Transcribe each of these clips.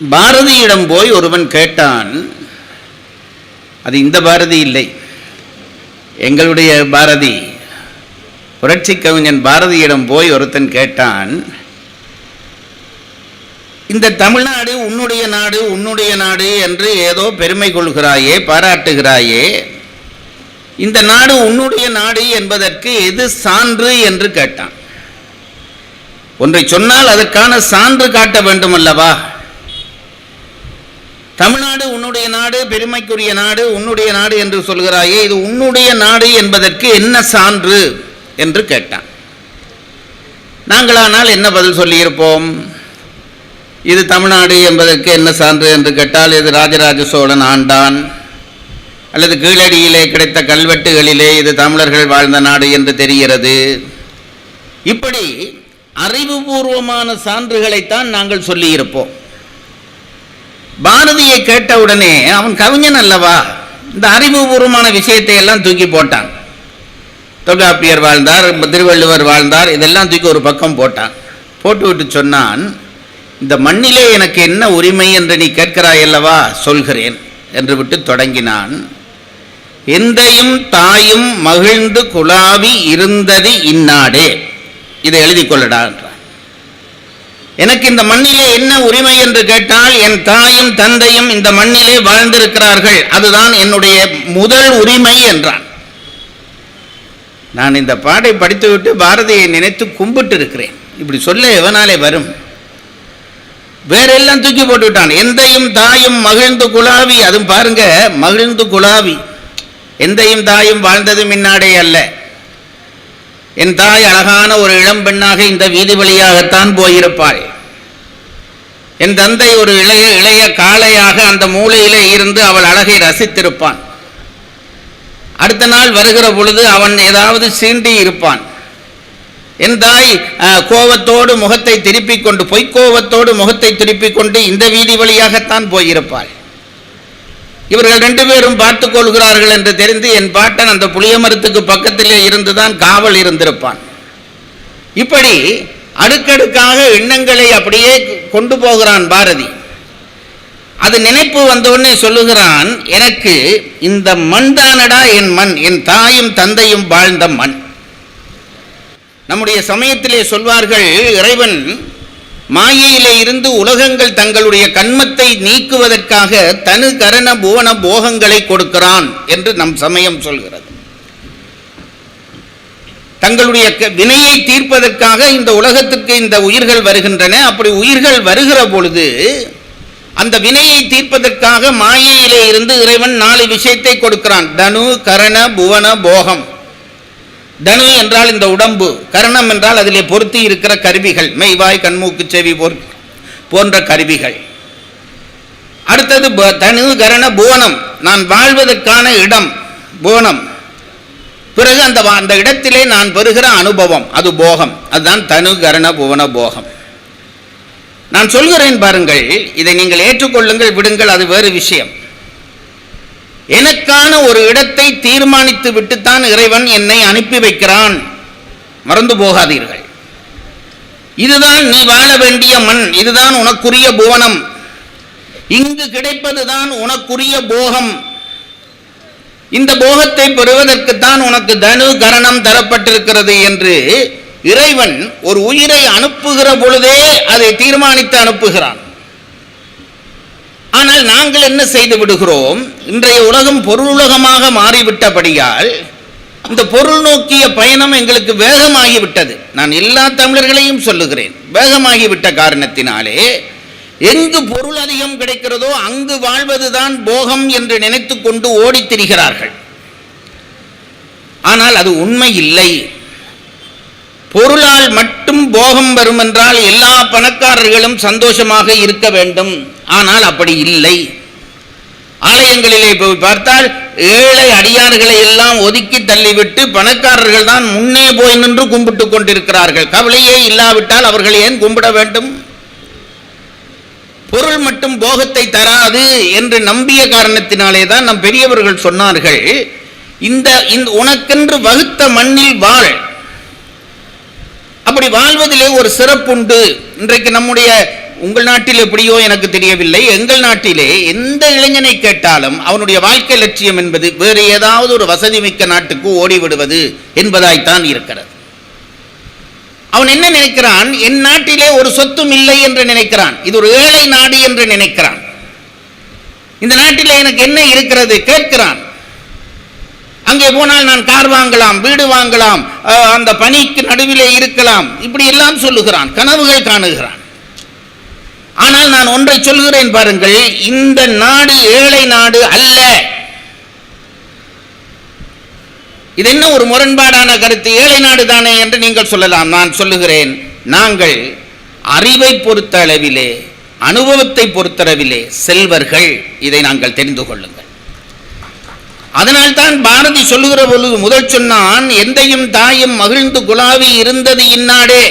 பாரதியிடம் போய் ஒருவன் கேட்டான் அது இந்த பாரதி இல்லை. எங்களுடைய பாரதி. புரட்சி கவிஞன் பாரதியிடம் போய் ஒருத்தன் கேட்டான் இந்த தமிழ்நாடு உன்னுடைய நாடு உன்னுடைய நாடு என்று ஏதோ பெருமை கொள்கிறாயே பாராட்டுகிறாயே. இந்த நாடு உன்னுடைய நாடு என்பதற்கு எது சான்று? என்று கேட்டான். ஒன்றை சொன்னால் அதற்கான சான்று காட்ட வேண்டும் அல்லவா தமிழ்நாடு உன்னுடைய நாடு பெருமைக்குரிய நாடு உன்னுடைய நாடு என்று சொல்கிறாயே இது உன்னுடைய நாடு என்பதற்கு என்ன சான்று என்று கேட்டான். நாங்களானால் என்ன பதில் சொல்லியிருப்போம்? இது தமிழ்நாடு என்பதற்கு என்ன சான்று என்று கேட்டால் இது ராஜராஜ சோழன் ஆண்டான். அல்லது கீழடியிலே கிடைத்த கல்வெட்டுகளிலே இது தமிழர்கள் வாழ்ந்த நாடு என்று தெரிகிறது. இப்படி அறிவுபூர்வமான சான்றுகளைத்தான் நாங்கள் சொல்லியிருப்போம். பாரதியை கேட்ட உடனே அவன் கவிஞன் அல்லவா? இந்த அறிவுபூர்வமான விஷயத்தை எல்லாம் தூக்கி போட்டான். தொல்காப்பியர் வாழ்ந்தார் திருவள்ளுவர் வாழ்ந்தார் இதெல்லாம் தூக்கி ஒரு பக்கம் போட்டான். போட்டுவிட்டு சொன்னான் இந்த மண்ணிலே எனக்கு என்ன உரிமை என்று நீ கேட்கிறாய் அல்லவா? சொல்கிறேன் என்று விட்டு தொடங்கினான். எந்தையும் தாயும் மகிழ்ந்து குழாவி இருந்தது இந்நாடே. இதை எழுதி கொள்ளடா எனக்கு இந்த மண்ணிலே என்ன உரிமை என்று கேட்டால் என் தாயும் தந்தையும் இந்த மண்ணிலே வாழ்ந்திருக்கிறார்கள். அதுதான் என்னுடைய முதல் உரிமை என்றான். நான் இந்த பாட்டை படித்துவிட்டு பாரதியை நினைத்து கும்பிட்டு இருக்கிறேன் இப்படி சொல்ல எவனாலே வரும்? வேறெல்லாம் தூக்கி போட்டு விட்டான் எந்தையும் தாயும் மகிழ்ந்து குழாவி. அதுவும் பாருங்க மகிழ்ந்து குழாவி. எந்தையும் தாயும் வாழ்ந்தது முன்னாடே அல்ல. என் தாய் அழகான ஒரு இளம் பெண்ணாக இந்த வீதி வழியாகத்தான் போயிருப்பாள். என் தந்தை ஒரு இளைய இளைய காளையாக அந்த மூலையிலே இருந்து அவள் அழகை ரசித்திருப்பான். அடுத்த நாள் வருகிற பொழுது அவன் ஏதாவது சீண்டி இருப்பான். என் தாய் கோவத்தோடு முகத்தை திருப்பிக் கொண்டு பொய்க்கோவத்தோடு முகத்தை திருப்பிக் கொண்டு இந்த வீதி வழியாகத்தான் போயிருப்பாள். இவர்கள் ரெண்டு பேரும் பார்த்துக் கொள்கிறார்கள் என்று தெரிந்து என் பாட்டன் அந்த புளிய மரத்துக்கு பக்கத்திலே இருந்துதான் காவல் இருந்திருப்பான். இப்படி அடுக்கடுக்காக எண்ணங்களை அப்படியே கொண்டு போகிறான் பாரதி. அது நினைப்பு வந்தவுடனே சொல்லுகிறான் எனக்கு இந்த மண் தானடா என் மண் என் தாயும் தந்தையும் வாழ்ந்த மண். நம்முடைய சமயத்திலே சொல்வார்கள் இறைவன் மாயையிலே இருந்து உலகங்கள் தங்களுடைய கண்மத்தை நீக்குவதற்காக தனு கரண புவன போகங்களை கொடுக்கிறான் என்று நம் சமயம் சொல்கிறது. தங்களுடைய க- வினையை தீர்ப்பதற்காக இந்த உலகத்துக்கு இந்த உயிர்கள் வருகின்றன. அப்படி உயிர்கள் வருகிற பொழுது அந்த வினையை தீர்ப்பதற்காக மாயையிலே இருந்து இறைவன் நாலு விஷயத்தை கொடுக்கிறான். தனு கரண புவன போகம். தனு என்றால் இந்த உடம்பு கரணம் என்றால் அதிலே பொருத்தி இருக்கிற கருவிகள் மெய்வாய் கண்மூக்கு செவி போன்ற கருவிகள். அடுத்தது ப- தனு கரண புவனம் நான் வாழ்வதற்கான இடம் புவனம் பிறகு அந்த வா- அந்த இடத்திலே நான் பெறுகிற அனுபவம் அது போகம். அதுதான் தனு கரண புவன போகம். நான் சொல்கிறேன் பாருங்கள் இதை நீங்கள் ஏற்றுக்கொள்ளுங்கள் விடுங்கள் அது வேறு விஷயம். எனக்கான ஒரு இடத்தை தீர்மானித்து விட்டுத்தான் இறைவன் என்னை அனுப்பி வைக்கிறான். மறந்து போகாதீர்கள். இதுதான் நீ வாழ வேண்டிய மண். இதுதான் உனக்குரிய புவனம். இங்கு கிடைப்பதுதான் உனக்குரிய போகம். இந்த போகத்தை பெறுவதற்குத்தான் உனக்கு தனு கரணம் தரப்பட்டிருக்கிறது என்று இறைவன் ஒரு உயிரை அனுப்புகிற பொழுதே அதை தீர்மானித்து அனுப்புகிறான். ஆனால் நாங்கள் என்ன செய்து விடுகிறோம்? இன்றைய உலகம் பொருளுலகமாக மாறிவிட்டபடியால் இந்த பொருள் நோக்கிய பயணம் எங்களுக்கு வேகமாகிவிட்டது. நான் எல்லா தமிழர்களையும் சொல்லுகிறேன் வேகமாகிவிட்ட காரணத்தினாலே எங்கு பொருள் அதிகம் கிடைக்கிறதோ அங்கு வாழ்வதுதான் போகம் என்று நினைத்து கொண்டு ஓடித் திரிகிறார்கள். ஆனால் அது உண்மை இல்லை. பொருளால் மட்டும் போகம் வரும் என்றால் எல்லா பணக்காரர்களும் சந்தோஷமாக இருக்க வேண்டும். ஆனால் அப்படி இல்லை. ஆலயங்களிலே போய் பார்த்தால் ஏழை அடியார்களை எல்லாம் ஒதுக்கி தள்ளிவிட்டு பணக்காரர்கள் தான் முன்னே போய் நின்று கும்பிட்டு கொண்டிருக்கிறார்கள். கவலையே இல்லாவிட்டால் அவர்கள் ஏன் கும்பிட வேண்டும்? பொருள் மட்டும் போகத்தை தராது என்று நம்பிய காரணத்தினாலே தான் நம் பெரியவர்கள் சொன்னார்கள். இந்த இந்த உனக்கென்று வகுத்த மண்ணில் வாழ். அப்படி வாழ்வதிலே ஒரு சிறப்புண்டு. இன்றைக்கு நம்முடைய உங்கள் நாட்டில் எப்படியோ எனக்கு தெரியவில்லை. எங்கள் நாட்டிலே எந்த இளைஞனை கேட்டாலும் அவனுடைய வாழ்க்கை லட்சியம் என்பது வேறு ஏதாவது ஒரு வசதி மிக்க நாட்டுக்கு ஓடிவிடுவது என்பதாய்த்தான் இருக்கிறது. அவன் என்ன நினைக்கிறான்? என் நாட்டிலே ஒரு சொத்தும் இல்லை என்று நினைக்கிறான். இது ஒரு ஏழை நாடு என்று நினைக்கிறான். இந்த நாட்டிலே எனக்கு என்ன இருக்கிறது? கேட்கிறான். அங்கே போனால் நான் கார் வாங்கலாம் வீடு வாங்கலாம் அஹ், அந்த பணிக்கு நடுவிலே இருக்கலாம். இப்படி எல்லாம் சொல்லுகிறான். கனவுகள் காணுகிறான். ஆனால் நான் ஒன்றை சொல்கிறேன் பாருங்கள் இந்த நாடு ஏழை நாடு அல்ல. இது என்ன ஒரு முரண்பாடான கருத்து? ஏழை நாடு தானே என்று நீங்கள் சொல்லலாம் நான் சொல்லுகிறேன். நாங்கள் அறிவை பொறுத்த அளவிலே அனுபவத்தை பொறுத்தளவிலே செல்வர்கள். இதை நாங்கள் தெரிந்து கொள்ளுங்கள். அதனால்தான் பாரதி சொல்லுகிற பொழுது முதல் சொன்னான் எந்தையும் தாயும் மகிழ்ந்து குலாவி இருந்தது இந்நாடே.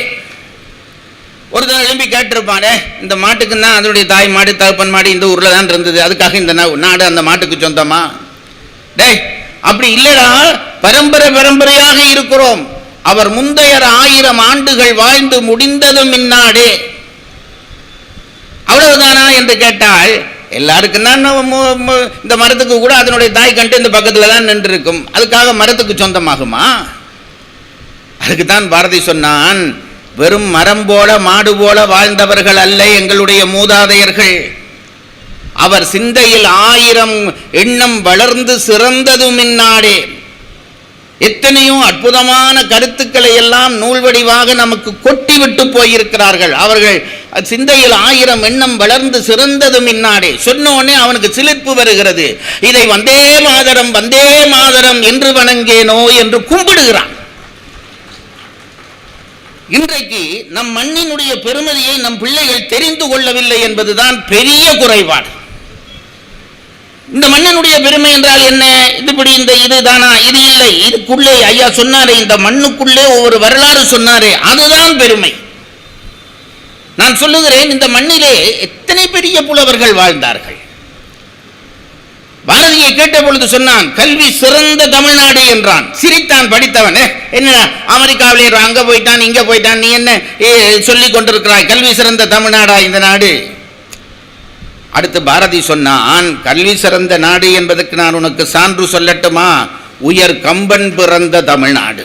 ஒருத்தர் எழும்பி கேட்டிருப்பானே இந்த மாட்டுக்கு தான் அதனுடைய தாய் மாடு தகப்பன் மாடு இந்த ஊரில் தான் இருந்தது அதுக்காக இந்த நாடு அந்த மாட்டுக்கு சொந்தமா? டேய் அப்படி இல்லடா பரம்பரை பரம்பரையாக இருக்கிறோம். அவர் முந்தையர் ஆயிரம் ஆண்டுகள் வாழ்ந்து முடிந்ததும் இந்நாடு. அவ்வளவுதானா என்று கேட்டால் எல்லாருக்கும் தான் இந்த மரத்துக்கு கூட அதனுடைய தாய் கண்டு இந்த பக்கத்தில் தான் நின்று இருக்கும் அதுக்காக மரத்துக்கு சொந்தமாகுமா? அதுக்கு தான் பாரதி சொன்னான் வெறும் மரம் போல மாடு போல வாழ்ந்தவர்கள் அல்ல எங்களுடைய மூதாதையர்கள். அவர் சிந்தையில் ஆயிரம் எண்ணம் வளர்ந்து சிறந்ததும் இந்நாடே எத்தனையோ அற்புதமான கருத்துக்களை எல்லாம் நூல் வடிவாக நமக்கு கொட்டிவிட்டு போயிருக்கிறார்கள். அவர்கள் சிந்தையில் ஆயிரம் எண்ணம் வளர்ந்து சிறந்ததும் இந்நாடே சொன்னோடனே அவனுக்கு சிலிர்ப்பு வருகிறது. இதை வந்தே மாதரம் வந்தே மாதரம் என்று வணங்கேனோ என்று கும்பிடுகிறான். இன்றைக்கு நம் மண்ணினுடைய பெருமதியை நம் பிள்ளைகள் தெரிந்து கொள்ளவில்லை என்பதுதான் பெரிய குறைபாடு. இந்த மண்ணினுடைய பெருமை என்றால் என்ன? இதுபடி இந்த இதுதானா? இது இல்லை. இதுக்குள்ளே ஐயா சொன்னாரே இந்த மண்ணுக்குள்ளே ஒவ்வொரு வரலாறு சொன்னாரே அதுதான் பெருமை. நான் சொல்லுகிறேன் இந்த மண்ணிலே எத்தனை பெரிய புலவர்கள் வாழ்ந்தார்கள்? பாரதியை கேட்ட பொழுது சொன்னான் கல்வி சிறந்த தமிழ்நாடு என்றான். சிரித்தான் படித்தவன் என்ன என்னடா அமெரிக்காவிலே அங்க போயிட்டான் இங்க போயிட்டான் நீ என்ன ஏ, சொல்லிக் கொண்டிருக்கிறாய் கல்வி சிறந்த தமிழ்நாடா இந்த நாடு? அடுத்து பாரதி சொன்னான் கல்வி சிறந்த நாடு என்பதற்கு நான் உனக்கு சான்று சொல்லட்டுமா? உயர் கம்பன் பிறந்த தமிழ்நாடு.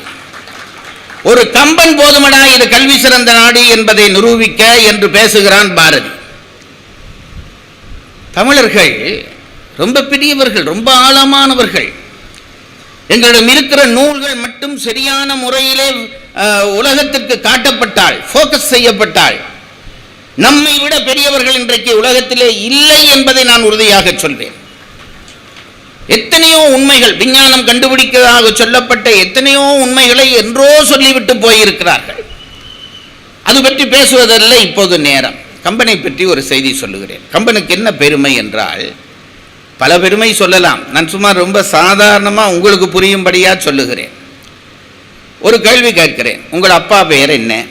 ஒரு கம்பன் போதுமடா இது கல்வி சிறந்த நாடு என்பதை நிரூபிக்க என்று பேசுகிறான் பாரதி. தமிழர்கள் ரொம்ப பெரியவர்கள் ரொம்ப ஆழமானவர்கள். எங்களிடம் இருக்கிற நூல்கள் மட்டும் சரியான முறையிலே உலகத்திற்கு காட்டப்பட்டால் ஃபோக்கஸ் செய்யப்பட்டால் நம்மை விட பெரியவர்கள் இன்றைக்கு உலகத்திலே இல்லை என்பதை நான் உறுதியாக சொல்வேன். எத்தனையோ உண்மைகள் விஞ்ஞானம் கண்டுபிடிக்கிறதாக சொல்லப்பட்ட எத்தனையோ உண்மைகளை என்றோ சொல்லிவிட்டு போயிருக்கிறார்கள். அது பற்றி பேசுவதல்ல இப்போது நேரம். கம்பனை பற்றி ஒரு செய்தி சொல்லுகிறேன். கம்பனுக்கு என்ன பெருமை என்றால் பல பெருமை சொல்லலாம். நான் சும்மா ரொம்ப சாதாரணமாக உங்களுக்கு புரியும்படியாக சொல்லுகிறேன். ஒரு கேள்வி கேட்கிறேன். உங்கள் அப்பா பெயர் என்ன?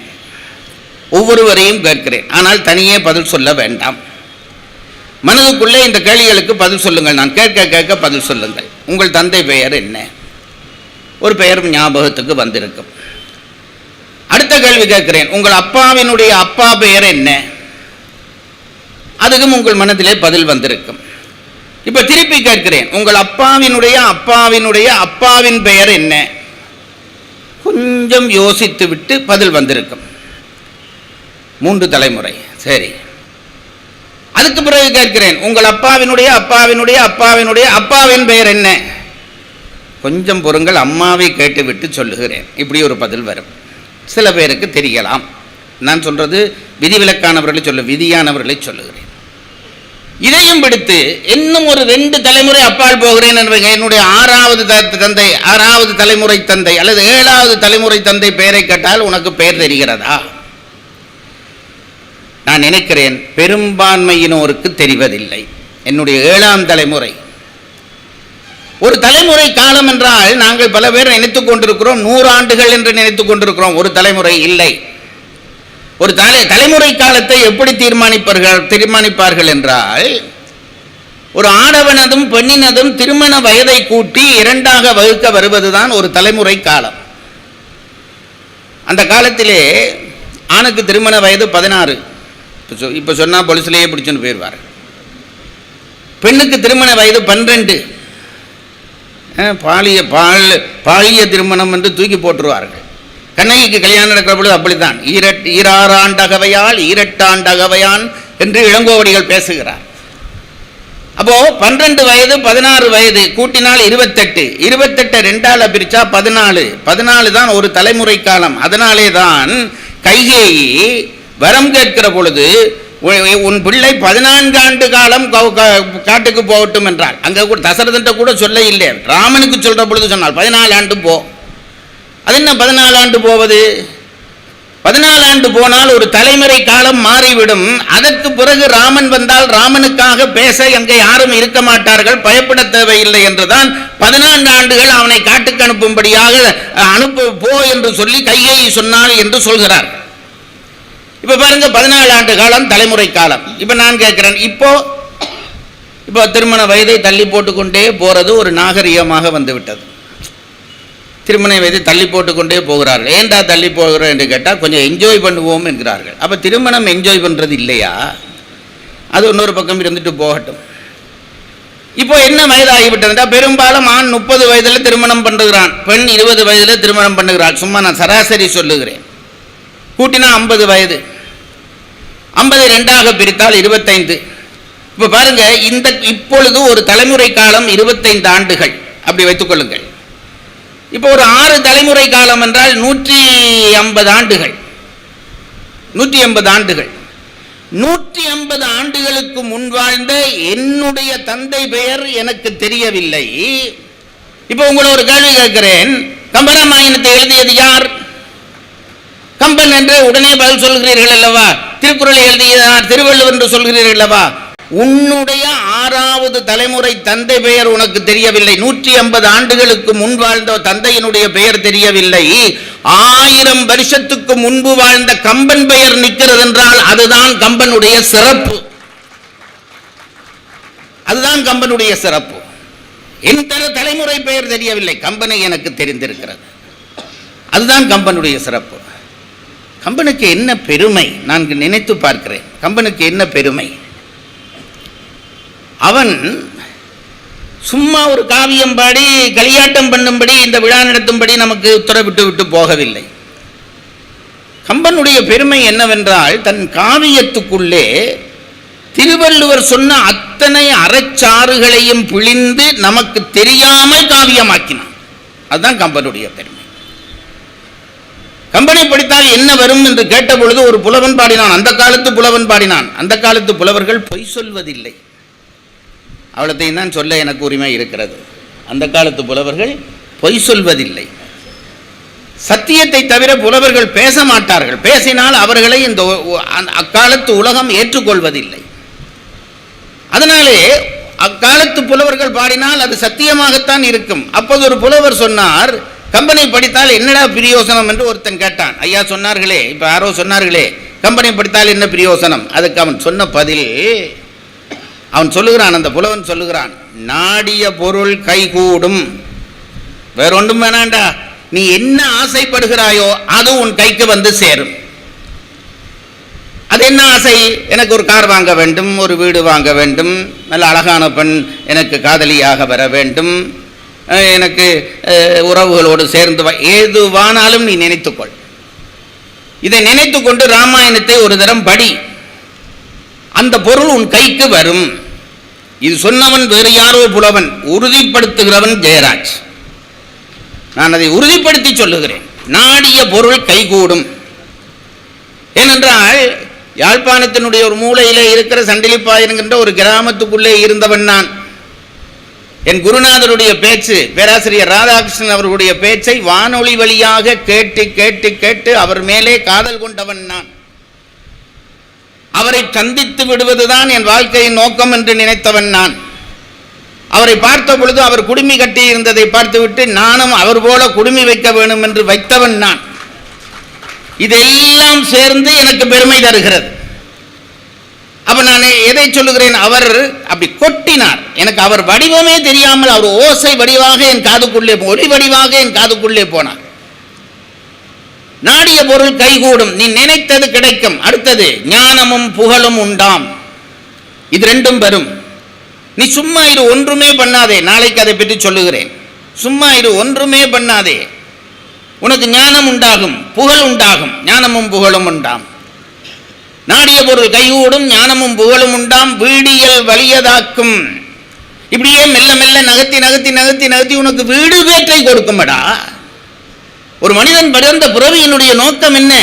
ஒவ்வொருவரையும் கேட்கிறேன். ஆனால் தனியே பதில் சொல்ல வேண்டாம். மனதுக்குள்ளே இந்த கேள்விகளுக்கு பதில் சொல்லுங்கள். நான் கேட்க கேட்க பதில் சொல்லுங்கள். உங்கள் தந்தை பெயர் என்ன? ஒரு பெயரும் ஞாபகத்துக்கு வந்திருக்கும். அடுத்த கேள்வி கேட்கிறேன். உங்கள் அப்பாவினுடைய அப்பா பெயர் என்ன? அதுக்கும் உங்கள் மனதிலே பதில் வந்திருக்கும். இப்ப திருப்பி கேட்கிறேன். உங்கள் அப்பாவினுடைய அப்பாவினுடைய அப்பாவின் பெயர் என்ன? கொஞ்சம் யோசித்து விட்டு பதில் வந்திருக்கும். மூன்று தலைமுறை. சரி. அதுக்கு பிறகு கேட்கிறேன். உங்கள் அப்பாவினுடைய அப்பாவினுடைய அப்பாவினுடைய அப்பாவின் பெயர் என்ன? கொஞ்சம் பொறுங்கள் அம்மாவை கேட்டுவிட்டு சொல்லுகிறேன். இப்படி ஒரு பதில் வரும். சில பேருக்கு தெரியலாம். நான் சொல்றது விதிவிலக்கானவர்களை சொல்ல விதியானவர்களை சொல்லுகிறேன். இதையும் விடுத்து இன்னும் ஒரு ரெண்டு தலைமுறை அப்பால் போகிறேன் என்பது என்னுடைய ஆறாவது தந்தை ஆறாவது தலைமுறை தந்தை அல்லது ஏழாவது தலைமுறை தந்தை பெயரை கேட்டால் உனக்கு பெயர் தெரிகிறதா? நான் நினைக்கிறேன் பெரும்பான்மையினோருக்கு தெரிவதில்லை. என்னுடைய ஏழாம் தலைமுறை. ஒரு தலைமுறை காலம் என்றால் நாங்கள் பல பேர் நினைத்துக் கொண்டிருக்கிறோம். நூறு ஆண்டுகள் என்று நினைத்துக் கொண்டிருக்கிறோம். ஒரு தலைமுறை இல்லை. ஒரு தலை தலைமுறை காலத்தை எப்படி தீர்மானிப்பார்கள் தீர்மானிப்பார்கள் என்றால் ஒரு ஆடவனதும் பெண்ணினதும் திருமண வயதை கூட்டி இரண்டாக வகுக்க வருவதுதான் ஒரு தலைமுறை காலம். அந்த காலத்திலே ஆணுக்கு திருமண வயது பதினாறு. இப்போ சொ இப்போ சொன்னால் பொலிசிலேயே பிடிச்சுன்னு போயிடுவார் பெண்ணுக்கு திருமண வயது பன்னிரெண்டு. பாலிய பால் பாலிய திருமணம் என்று தூக்கி போட்டுருவார்கள். கண்ணகிக்கு கல்யாணம் நடக்கிற பொழுது அப்படித்தான். ஈரட் ஈராறாண்டகவையால் ஈரட்டாண்டகவையான் என்று இளங்கோவடிகள் பேசுகிறார். அப்போ பன்னிரண்டு வயது பதினாறு வயது கூட்டினால் இருபத்தெட்டு. இருபத்தெட்டை ரெண்டால பிரிச்சா பதினாலு. பதினாலு தான் ஒரு தலைமுறை காலம். அதனாலே தான் கைகேயி வரம் கேட்கிற பொழுது உன் பிள்ளை பதினான்கு ஆண்டு காலம் கவு- கா- காட்டுக்கு போகட்டும் என்றார் அங்க கூட தசரதன்ட்ட கூட சொல்ல இல்லை ராமனுக்கு சொல்ற பொழுது சொன்னால் பதினாலு ஆண்டு போ. அது என்ன பதினாலு ஆண்டு போவது? பதினாலு ஆண்டு போனால் ஒரு தலைமுறை காலம் மாறிவிடும். அதற்கு பிறகு ராமன் வந்தால் ராமனுக்காக பேச அங்கே யாரும் இருக்க மாட்டார்கள். பயப்பட தேவையில்லை என்றுதான் பதினான்கு ஆண்டுகள் அவனை காட்டுக்கு அனுப்பும்படியாக அனுப்பு போ என்று சொல்லி கையை சொன்னாள் என்று சொல்கிறார். இப்ப பாருங்க பதினாலு ஆண்டு காலம் தலைமுறை காலம். இப்ப நான் கேட்கிறேன் இப்போ இப்போ திருமண வயதை தள்ளி போட்டுக்கொண்டே போறது ஒரு நாகரிகமாக வந்துவிட்டது. திருமண வயது தள்ளி போட்டுக்கொண்டே போகிறார்கள். ஏன்டா தள்ளி போகிறோம் என்று கேட்டால் கொஞ்சம் என்ஜாய் பண்ணுவோம் என்கிறார்கள். அப்போ திருமணம் என்ஜாய் பண்ணுறது இல்லையா? அது இன்னொரு பக்கம் இருந்துட்டு போகட்டும். இப்போ என்ன வயதாகிவிட்டதுன்னா பெரும்பாலும் ஆண் முப்பது வயதில் திருமணம் பண்ணுகிறான். பெண் இருபது வயதில் திருமணம் பண்ணுகிறாள். சும்மா நான் சராசரி சொல்லுகிறேன். கூட்டினா ஐம்பது வயது. ஐம்பது ரெண்டாக பிரித்தால் இருபத்தைந்து. இப்போ பாருங்க இந்த இப்பொழுது ஒரு தலைமுறை காலம் இருபத்தைந்து ஆண்டுகள். அப்படி வைத்துக்கொள்ளுங்கள் இப்போ ஒரு ஆறு தலைமுறை காலம் என்றால் நூற்றி ஐம்பது ஆண்டுகள். நூற்றி ஐம்பது ஆண்டுகள். நூற்றி ஐம்பது ஆண்டுகளுக்கு முன் வாழ்ந்த என்னுடைய தந்தை பெயர் எனக்கு தெரியவில்லை. இப்போ உங்களை ஒரு கேள்வி கேட்கிறேன். கம்பராமாயணத்தை எழுதியது யார்? கம்பன் என்று உடனே பதில் சொல்கிறீர்கள் அல்லவா? திருக்குறளை எழுதியது எழுதியதார் திருவள்ளுவர் என்று சொல்கிறீர்கள் அல்லவா? உன்னுடைய ஆறாவது தலைமுறை தந்தை பெயர் உனக்கு தெரியவில்லை. நூற்றி ஐம்பது ஆண்டுகளுக்கு முன் வாழ்ந்த தந்தையினுடைய பெயர் தெரியவில்லை. ஆயிரம் வருஷத்துக்கு முன்பு வாழ்ந்த கம்பன் பெயர் நிற்கிறது என்றால் அதுதான் கம்பனுடைய சிறப்பு. அதுதான் கம்பனுடைய சிறப்பு. என் தர தலைமுறை பெயர் தெரியவில்லை. கம்பனை எனக்கு தெரிந்திருக்கிறது. அதுதான் கம்பனுடைய சிறப்பு. கம்பனுக்கு என்ன பெருமை? நான் நினைத்து பார்க்கிறேன். கம்பனுக்கு என்ன பெருமை? அவன் சும்மா ஒரு காவியம் பாடி களியாட்டம் பண்ணும்படி இந்த விழா நடத்தும்படி நமக்கு உத்தரவிட்டு விட்டு போகவில்லை. கம்பனுடைய பெருமை என்னவென்றால் தன் காவியத்துக்குள்ளே திருவள்ளுவர் சொன்ன அத்தனை அறச்சாறுகளையும் பிழிந்து நமக்கு தெரியாமல் காவியமாக்கினான். அதுதான் கம்பனுடைய பெருமை. கம்பனை படித்தால் என்ன வரும் என்று கேட்ட பொழுது ஒரு புலவன் பாடினான். அந்த காலத்து புலவன் பாடினான். அந்த காலத்து புலவர்கள் பொய் சொல்வதில்லை. அவ்வளோத்தையும் தான் சொல்ல எனக்கு உரிமை இருக்கிறது. அந்த காலத்து புலவர்கள் பொய் சொல்வதில்லை. சத்தியத்தை தவிர புலவர்கள் பேச மாட்டார்கள். பேசினால் அவர்களை இந்த அக்காலத்து உலகம் ஏற்றுக்கொள்வதில்லை. அதனாலே அக்காலத்து புலவர்கள் பாடினால் அது சத்தியமாகத்தான் இருக்கும். அப்போது ஒரு புலவர் சொன்னார் கம்பனை படித்தால் என்னடா பிரயோசனம்? என்று ஒருத்தன் கேட்டான். ஐயா சொன்னார்களே. இப்போ யாரோ சொன்னார்களே கம்பனை படித்தால் என்ன பிரயோசனம்? அதுக்கு அவன் சொன்ன பதில் அவன் சொல்லுகிறான் அந்த புலவன் சொல்லுகிறான் நாடிய பொருள் கைகூடும். வேற ஒன்றும் வேணாண்டா. நீ என்ன ஆசைப்படுகிறாயோ அது உன் கைக்கு வந்து சேரும். அது என்ன ஆசை? எனக்கு ஒரு கார் வாங்க வேண்டும் ஒரு வீடு வாங்க வேண்டும் நல்ல அழகான பெண் எனக்கு காதலியாக வர வேண்டும் எனக்கு உறவுகளோடு சேர்ந்து வா ஏதுவானாலும் நீ நினைத்துக்கொள். இதை நினைத்துக்கொண்டு ராமாயணத்தை ஒரு தரம் படி. அந்த பொருள் உன் கைக்கு வரும். இது சொன்னவன் வேறு யாரோ புலவன் உறுதிப்படுத்துகிறவன் ஜெயராஜ். நான் அதை உறுதிப்படுத்தி சொல்லுகிறேன். நாடிய பொருள் கைகூடும். ஏனென்றால் யாழ்ப்பாணத்தினுடைய ஒரு மூலையில் இருக்கிற சண்டிலிப்பா என்கின்ற ஒரு கிராமத்துக்குள்ளே இருந்தவன் நான். என் குருநாதருடைய பேச்சு பேராசிரியர் ராதாகிருஷ்ணன் அவர்களுடைய பேச்சை வானொலி வழியாக கேட்டு கேட்டு கேட்டு அவர் மேலே காதல் கொண்டவன் நான். அவரை சந்தித்து விடுவதுதான் என் வாழ்க்கையின் நோக்கம் என்று நினைத்தவன் நான். அவரை பார்த்த பொழுது அவர் குடுமி கட்டி இருந்ததை பார்த்துவிட்டு நானும் அவர் போல குடுமி வைக்க வேண்டும் என்று வைத்தவன் நான். இதெல்லாம் சேர்ந்து எனக்கு பெருமை தருகிறது. அப்ப நான் எதை சொல்லுகிறேன்? அவர் அப்படி கொட்டினார். எனக்கு அவர் வடிவமே தெரியாமல் அவர் ஓசை வடிவாக என் காதுக்குள்ளே ஒளி வடிவாக என் காதுக்குள்ளே போனார். நாடிய பொருள் கைகூடும். நீ நினைத்தது கிடைக்கும். அடுத்தது ஞானமும் புகழும் உண்டாம். இது ரெண்டும் வரும் நீ சும்மா இரு ஒன்றுமே பண்ணாதே. நாளைக்கு அதை பற்றி சொல்லுகிறேன். சும்மா இரு ஒன்றுமே பண்ணாதே. உனக்கு ஞானம் உண்டாகும் புகழ் உண்டாகும் ஞானமும் புகழும் உண்டாம். நாடிய பொருள் கைகூடும் ஞானமும் புகழும் உண்டாம். வீடியல் வலியதாக்கும். இப்படியே மெல்ல மெல்ல நகர்த்தி நகர்த்தி நகர்த்தி நகர்த்தி உனக்கு வீடு வேற்றை கொடுக்குமடா. ஒரு மனிதன் பிறந்த புறவியினுடைய நோக்கம் என்ன?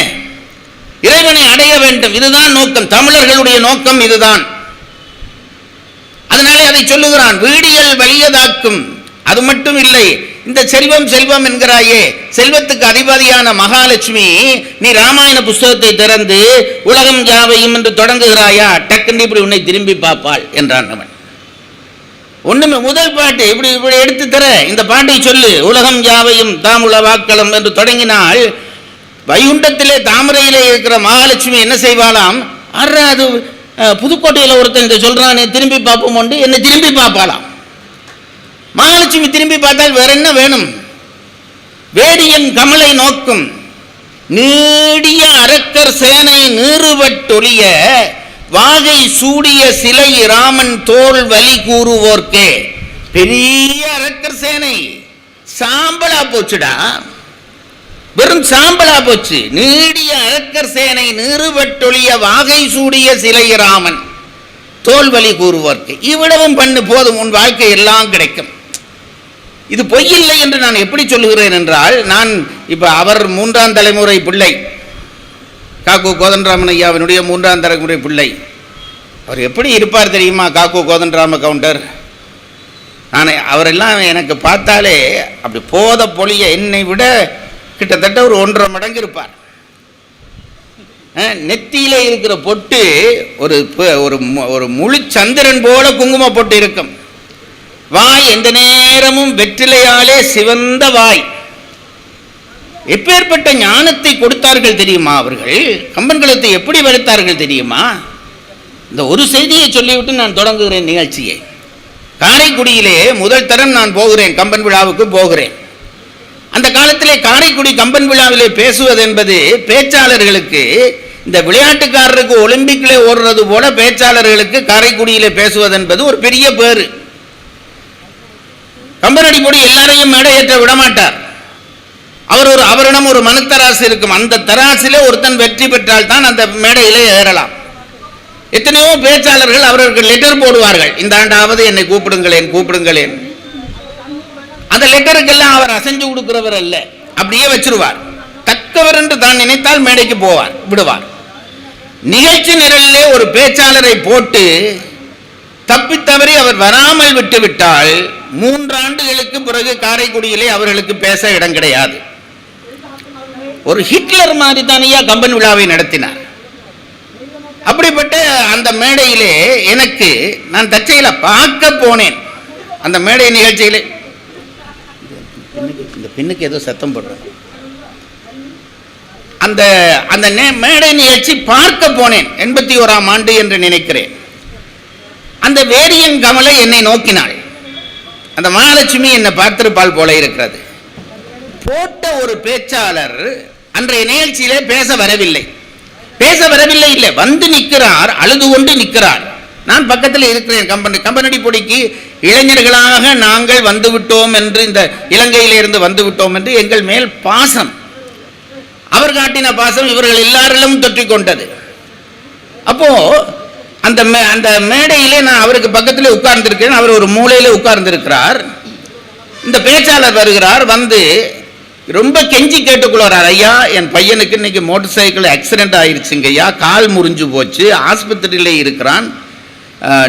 இறைவனை அடைய வேண்டும். இதுதான் நோக்கம். தமிழர்களுடைய நோக்கம் இதுதான். அதனாலே அதை சொல்லுகிறான் வீடியல் வலியதாக்கும். அது மட்டும் இல்லை இந்த செல்வம் செல்வம் என்கிறாயே செல்வத்துக்கு அதிபதியான மகாலட்சுமி நீ ராமாயண புஸ்தகத்தை திறந்து உலகம் யாவையும் என்று தொடங்குகிறாயா? டக்குன்னு இப்படி உன்னை திரும்பி பார்ப்பாள் என்றான் அவன். ஒண்ணுமே முதல் பாட்டு இப்படி இப்படி எடுத்து தர. இந்த பாட்டை சொல்லு. உலகம் யாவையும் தாமுள வாக்களம் என்று தொடங்கினால் வைகுண்டத்திலே தாமரையிலே இருக்கிற மகாலட்சுமி என்ன செய்வாளாம்? அறா அது புதுக்கோட்டையில் ஒருத்தன் இதை சொல்றானே திரும்பி பார்ப்போம் உண்டு என்னை திரும்பி பார்ப்பாளாம். மகாலட்சுமி திரும்பி பார்த்தால் வேற என்ன வேணும்? வேடியன் கமலை நோக்கும். நீடிய அரக்கர் சேனை நீறுபட்டொழிய வாகை சூடிய சிலை ராமன் தோல் வலி கூறுவோர்க்கே. பெரிய அரக்கர் சேனை. சாம்பலா போச்சுடா. வெறும் சாம்பலா போச்சு. நீடிய அரக்கர் சேனை நிறுவட்டொழிய வாகை சூடிய சிலை ராமன் தோல்வலி கூறுவோர்க்கு. இவ்வளவும் பண்ணு போதும் உன் வாழ்க்கை எல்லாம் கிடைக்கும். இது பொய்யில்லை என்று நான் எப்படி சொல்லுகிறேன் என்றால் நான் இப்போ அவர் மூன்றாம் தலைமுறை பிள்ளை. காக்கு கோதண்டராமன் ஐயாவினுடைய மூன்றாம் தலைமுறை பிள்ளை. அவர் எப்படி இருப்பார் தெரியுமா காக்கு கோதண்டராம கவுண்டர்? நான் அவரெல்லாம் எனக்கு பார்த்தாலே அப்படி போத பொழிய என்னை விட கிட்டத்தட்ட ஒரு ஒன்றரை மடங்கு இருப்பார். நெத்தியில் இருக்கிற பொட்டு ஒரு ஒரு ஒரு முழு சந்திரன் போல குங்கும பொட்டு இருக்கும். வாய் எந்த நேரமும் வெற்றிலையாலே சிவந்த வாய். எப்பேற்பட்ட ஞானத்தை கொடுத்தார்கள் தெரியுமா அவர்கள்? கம்பன்களத்தை எப்படி வளர்த்தார்கள் தெரியுமா? இந்த ஒரு செய்தியை சொல்லிவிட்டு நான் தொடங்குகிறேன் நிகழ்ச்சியை. காரைக்குடியிலே முதல் தரம் நான் போகிறேன் கம்பன் விழாவுக்கு போகிறேன். அந்த காலத்திலே காரைக்குடி கம்பன் விழாவிலே பேசுவது என்பது பேச்சாளர்களுக்கு இந்த விளையாட்டுக்காரருக்கு ஒலிம்பிக்கிலே ஓடுறது போல பேச்சாளர்களுக்கு காரைக்குடியிலே பேசுவது என்பது ஒரு பெரிய பேரு கம்பனடி போடி எல்லாரையும் மேடையேற்ற விடமாட்டார். அவர் ஒரு அவரிடம் ஒரு மனுத்தராசு இருக்கும். அந்த தராசிலே ஒருத்தன் வெற்றி பெற்றால் தான் அந்த மேடையிலே ஏறலாம். எத்தனையோ பேச்சாளர்கள் அவர்களுக்கு லெட்டர் போடுவார்கள். இந்த ஆண்டாவது என்னை கூப்பிடுங்களேன் கூப்பிடுங்களேன். அந்த லெட்டருக்கெல்லாம் அவர் அசைஞ்சு கொடுக்கிறவர் அல்ல. அப்படியே வச்சிருவார். தக்கவர் என்று தான் நினைத்தால் மேடைக்கு போவார் விடுவார். நிகழ்ச்சி நிரலிலே ஒரு பேச்சாளரை போட்டு தப்பித்தவறி அவர் வராமல் விட்டுவிட்டால் மூன்றாண்டுகளுக்கு பிறகு காரைக்குடியிலே அவர்களுக்கு பேச இடம் கிடையாது. ஒரு ஹிட்லர் மாதிரி தானையா கம்பன் விழாவை நடத்தினார். அப்படிப்பட்ட அந்த மேடையிலே எனக்கு நான் தற்செயல பார்க்க போனேன். அந்த மேடை நிகழ்ச்சியிலே. இந்த பெண்ணுக்கு ஏதோ சத்தம் போடுறேன் அந்த அந்த மேடை நிகழ்ச்சி பார்க்க போனேன் எண்பத்தி ஓராம் ஆண்டு என்று நினைக்கிறேன். அந்த வேரியன் கமலை என்னை நோக்கினாள். அந்த மகாலட்சுமி என்னை பார்த்திருப்பாள் போல இருக்கிறது. போட்ட ஒரு பேச்சாளர் அன்றைய நிகழ்ச்சியிலே பேச வரவில்லை. பேச வரவில்லை இல்லை. வந்து நிற்கிறார் அழுது கொண்டு நிற்கிறார். நான் பக்கத்தில் இருக்கிறேன் கம்பெனி கம்பெனடி பொடிக்கு இளைஞர்களாக நாங்கள் வந்து விட்டோம் என்று இந்த இலங்கையிலிருந்து வந்து விட்டோம் என்று எங்கள் மேல் பாசம். அவர் காட்டின பாசம் இவர்கள் எல்லாரிலும் தொற்றிக்கொண்டது அப்போ அந்த மே- அந்த மேடையிலே நான் அவருக்கு பக்கத்தில் உட்கார்ந்திருக்கிறேன். அவர் ஒரு மூலையில உட்கார்ந்திருக்கிறார். இந்த பேச்சாளர் வருகிறார் வந்து ரொம்ப கெஞ்சி கேட்டுக்கொள்கிறார் ஐயா என் பையனுக்கு இன்னைக்கு மோட்டார் சைக்கிள் ஆக்சிடென்ட் ஆயிருச்சுங்க ஐயா. கால் முறிஞ்சு போச்சு. ஆஸ்பத்திரியிலே இருக்கிறான்.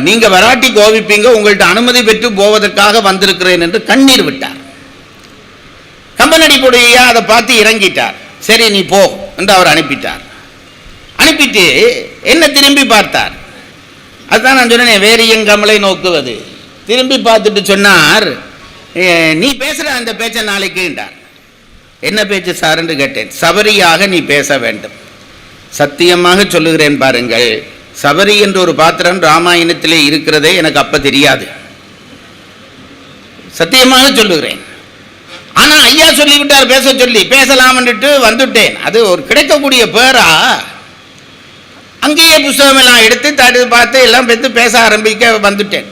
நீங்கள் வராட்டி கோவிப்பீங்க. உங்கள்கிட்ட அனுமதி பெற்று போவதற்காக வந்திருக்கிறேன் என்று கண்ணீர் விட்டார். கம்பனடி பொடியா அதை பார்த்து இறங்கிட்டார். சரி நீ போ என்று அவர் அனுப்பிட்டார். அனுப்பிட்டு என்ன திரும்பி பார்த்தார்? அதுதான் நான் சொன்னேன் வேறு கமலை நோக்குவது. திரும்பி பார்த்துட்டு சொன்னார் நீ பேசுகிற அந்த பேச்சை நாளைக்குன்றார் என்ன பேச்சு சார் என்று கேட்டேன். சபரியாக நீ பேச வேண்டும். சத்தியமாக சொல்லுகிறேன் பாருங்கள். சபரி என்ற ஒரு பாத்திரம் ராமாயணத்திலே இருக்கிறதே எனக்கு அப்போ தெரியாது. சத்தியமாக சொல்லுகிறேன். ஆனால் ஐயா சொல்லிவிட்டார் பேச சொல்லி பேசலாம்னுட்டு வந்துட்டேன். அது ஒரு கிடைக்கக்கூடிய பேரா? அங்கேயே புஸ்தகம் எல்லாம் எடுத்து தடு பார்த்து எல்லாம் எடுத்து பேச ஆரம்பிக்க வந்துட்டேன்.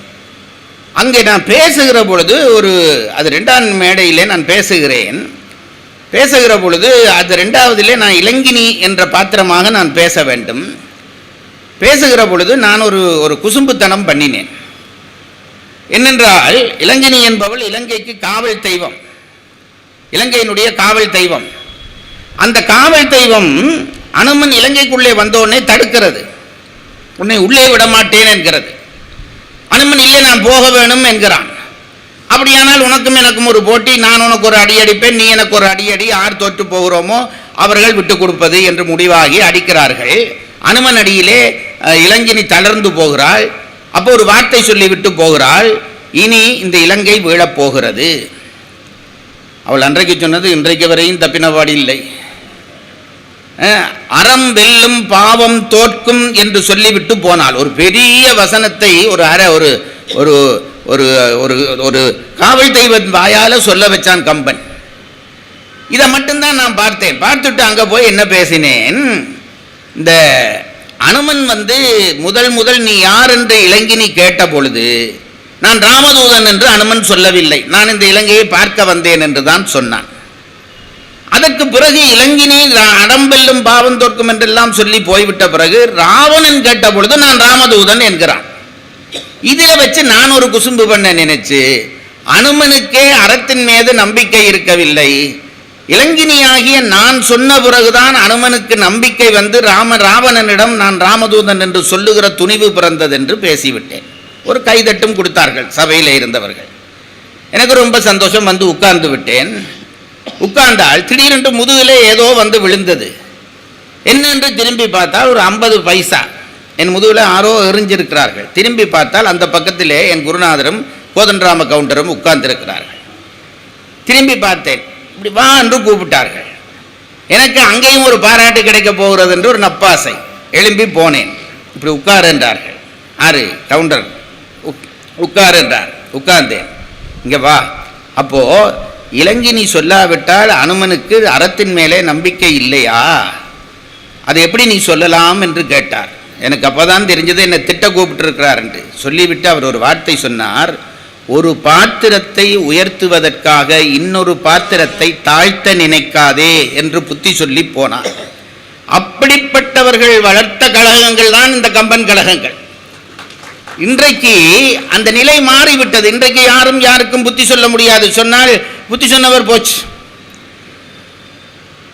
அங்கே நான் பேசுகிற பொழுது ஒரு அது ரெண்டாம் மேடையிலே நான் பேசுகிறேன். பேசுகிற பொழுது அது ரெண்டாவதிலே நான் இளங்கினி என்ற பாத்திரமாக நான் பேச வேண்டும். பேசுகிற பொழுது நான் ஒரு ஒரு குசும்புத்தனம் பண்ணினேன். என்னென்றால் இளங்கினி என்பவள் இலங்கைக்கு காவல் தெய்வம். இலங்கையினுடைய காவல் தெய்வம். அந்த காவல் தெய்வம் அனுமன் இலங்கைக்குள்ளே வந்தோடனே தடுக்கிறது. உன்னை உள்ளே விட மாட்டேன் என்கிறது. அனுமன் இல்லை நான் போக வேணும் என்கிறான். அப்படியானால் உனக்கும் எனக்கும் ஒரு போட்டி நான் உனக்கு ஒரு அடி அடிப்பேன் நீ எனக்கு ஒரு அடி அடி யார் தோற்று போகிறோமோ அவர்கள் விட்டு கொடுப்பது என்று முடிவாகி அடிக்கிறார்கள். அனுமன் அடியிலே அஹ், இளங்கினி தளர்ந்து போகிறாள். அப்போ ஒரு வார்த்தை சொல்லி விட்டு போகிறாள். இனி இந்த இலங்கை வீழப்போகிறது அவள் அன்றைக்கு சொன்னது இன்றைக்கு வரையும் தப்பினபாடு இல்லை. அறம் வெல்லும் பாவம் தோற்கும் என்று சொல்லிவிட்டு போனாள். ஒரு பெரிய வசனத்தை ஒரு அற ஒரு ஒரு ஒரு ஒரு ஒரு காவல் தெய்வம் வாயால் சொல்ல வச்சான் கம்பன். இதை மட்டும்தான் நான் பார்த்தேன். பார்த்துட்டு அங்கே போய் என்ன பேசினேன்? இந்த அனுமன் வந்து முதல் முதல் நீ யார் என்று இளங்கினி கேட்ட பொழுது நான் ராமதூதன் என்று அனுமன் சொல்லவில்லை. நான் இந்த இலங்கையை பார்க்க வந்தேன் என்று தான் சொன்னான். அதற்கு பிறகு இளங்கினி அடம்பெல்லும் பாவம் தோற்கும் என்றெல்லாம் சொல்லி போய்விட்ட பிறகு ராவணன் கேட்ட பொழுது நான் ராமதூதன் என்கிறான். இதுல வச்சு நான் ஒரு குசும்பு பண்ண நினைச்சு அனுமனுக்கே அறத்தின் மீது நம்பிக்கை இருக்கவில்லை. இளங்கினியாகிய நான் சொன்ன பிறகுதான் அனுமனுக்கு நம்பிக்கை வந்து ராம ராவணனிடம் நான் ராமதூதன் என்று சொல்லுகிற துணிவு பிறந்தது என்று பேசிவிட்டேன். ஒரு கைதட்டும் கொடுத்தார்கள் சபையில் இருந்தவர்கள். எனக்கு ரொம்ப சந்தோஷம் வந்து உட்கார்ந்து விட்டேன். உட்கார்ந்தால் திடீரென்று முதுகிலே ஏதோ வந்து விழுந்தது. என்னென்று திரும்பி பார்த்தால் ஒரு ஐம்பது பைசா. என் முதுகில் ஆரோ எறிஞ்சிருக்கிறார்கள் திரும்பி பார்த்தால் அந்த பக்கத்திலே என் குருநாதரும் கோதண்டராம கவுண்டரும் உட்கார்ந்திருக்கிறார்கள். திரும்பி பார்த்தேன். இப்படி வா என்று கூப்பிட்டார்கள். எனக்கு அங்கேயும் ஒரு பாராட்டு கிடைக்க போகிறது என்று ஒரு நப்பாசை எழும்பி போனேன். இப்படி உட்கார் என்றார்கள். ஆறு கவுண்டர் உட்கார் என்றார். உட்கார்ந்தேன். இங்கே வா. அப்போது இளங்கினி சொல்லாவிட்டால் அனுமனுக்கு அறத்தின் மேலே நம்பிக்கை இல்லையா? அதை எப்படி நீ சொல்லலாம் என்று கேட்டார். எனக்கு அப்பதான் தெரிஞ்சது என்னை திட்ட கூப்பிட்டுருக்கிறாருன்ட்டு. என்று சொல்லிவிட்டு அவர் ஒரு வார்த்தை சொன்னார் ஒரு பாத்திரத்தை உயர்த்துவதற்காக இன்னொரு பாத்திரத்தை தாழ்த்த நினைக்காதே என்று புத்தி சொல்லி போனார். அப்படிப்பட்டவர்கள் வளர்த்த கழகங்கள் தான் இந்த கம்பன் கழகங்கள். இன்றைக்கு அந்த நிலை மாறிவிட்டது. இன்றைக்கு யாரும் யாருக்கும் புத்தி சொல்ல முடியாது. சொன்னால் புத்தி சொன்னவர் போச்சு.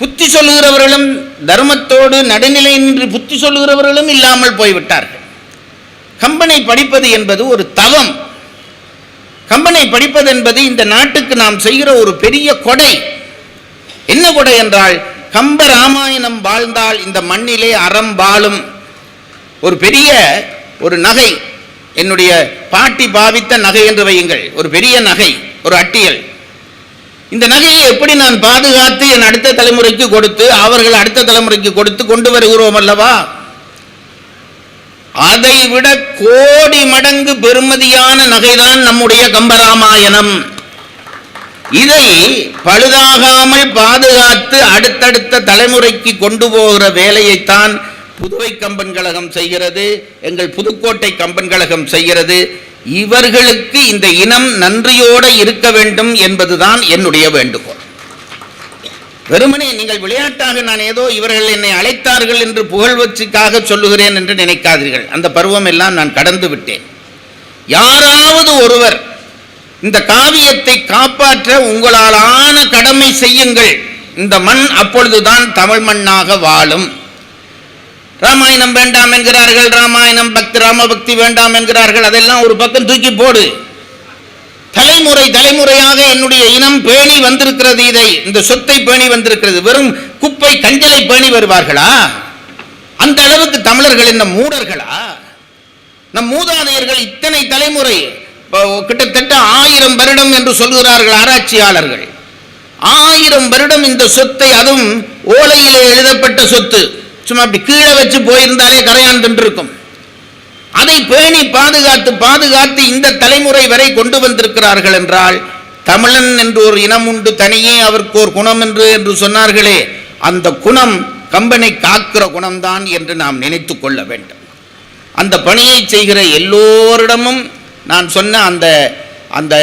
புத்தி சொல்லுகிறவர்களும் தர்மத்தோடு நடுநிலை நின்று புத்தி சொல்லுகிறவர்களும் இல்லாமல் போய்விட்டார்கள். கம்பனை படிப்பது என்பது ஒரு தவம். கம்பனை படிப்பது என்பது இந்த நாட்டுக்கு நாம் செய்கிற ஒரு பெரிய கொடை. என்ன கொடை என்றால் கம்ப ராமாயணம் வாழ்ந்தால் இந்த மண்ணிலே அறம் வாழும். ஒரு பெரிய ஒரு நகை. என்னுடைய பாட்டி பாவித்த நகை என்று வையுங்கள். ஒரு பெரிய நகை ஒரு அட்டியல். இந்த நகையை எப்படி நான் பாதுகாத்து என் அடுத்த தலைமுறைக்கு கொடுத்து அவர்கள் அடுத்த தலைமுறைக்கு கொடுத்து கொண்டு வருகிறோம் அல்லவா? அதை விட கோடி மடங்கு பெருமதியான நகைதான் நம்முடைய கம்பராமாயணம். இதை பழுதாகாமல் பாதுகாத்து அடுத்தடுத்த தலைமுறைக்கு கொண்டு போகிற வேலையைத்தான் புதுவை கம்பன் கழகம் செய்கிறது எங்கள் புதுக்கோட்டை கம்பன் கழகம் செய்கிறது. இவர்களுக்கு இந்த இனம் நன்றியோடு இருக்க வேண்டும் என்பதுதான் என்னுடைய வேண்டுகோள். வெறுமனே நீங்கள் விளையாட்டாக நான் ஏதோ இவர்கள் என்னை அழைத்தார்கள் என்று புகழ்வச்சுக்காக சொல்லுகிறேன் என்று நினைக்காதீர்கள். அந்த பருவம் எல்லாம் நான் கடந்து விட்டேன். யாராவது ஒருவர் இந்த காவியத்தை காப்பாற்ற உங்களாலான கடமை செய்யுங்கள். இந்த மண் அப்பொழுதுதான் தமிழ் மண்ணாக வாழும். ராமாயணம் வேண்டாம் என்கிறார்கள் ராமாயணம் பக்தி ராமபக்தி வேண்டாம் என்கிறார்கள் அதெல்லாம் ஒரு பக்கம் தூக்கி போடு. தலைமுறை தலைமுறையாக என்னுடைய இனம் பேணி வந்திருக்கிறது இதை. இந்த சொத்தை பேணி வந்திருக்கிறது. வெறும் குப்பை கஞ்சலை பேணி வருவார்களா? அந்த அளவுக்கு தமிழர்கள் என்ன மூடர்களா? நம் மூதாதையர்கள் இத்தனை தலைமுறை கிட்டத்தட்ட ஆயிரம் வருடம் என்று சொல்கிறார்கள் ஆராய்ச்சியாளர்கள். ஆயிரம் வருடம் இந்த சொத்தை அதுவும் ஓலையிலே எழுதப்பட்ட சொத்து. சும்மா அப்படி கீழே வச்சு போயிருந்தாலே கரையான் தின்றிருக்கும். அதை பேணி பாதுகாத்து பாதுகாத்து இந்த தலைமுறை வரை கொண்டு வந்திருக்கிறார்கள் என்றால் தமிழன் என்று ஒரு இனம் உண்டு தனியே அவருக்கு ஒரு குணம் என்று என்று சொன்னார்களே அந்த குணம் கம்பனை காக்கிற குணம்தான் என்று நாம் நினைத்து கொள்ள வேண்டும். அந்த பணியை செய்கிற எல்லோரிடமும் நான் சொன்ன அந்த அந்த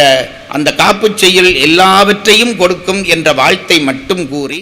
அந்த காப்புச் செய்யுள் எல்லாவற்றையும் கொடுக்கும் என்ற வாழ்த்தை மட்டும் கூறி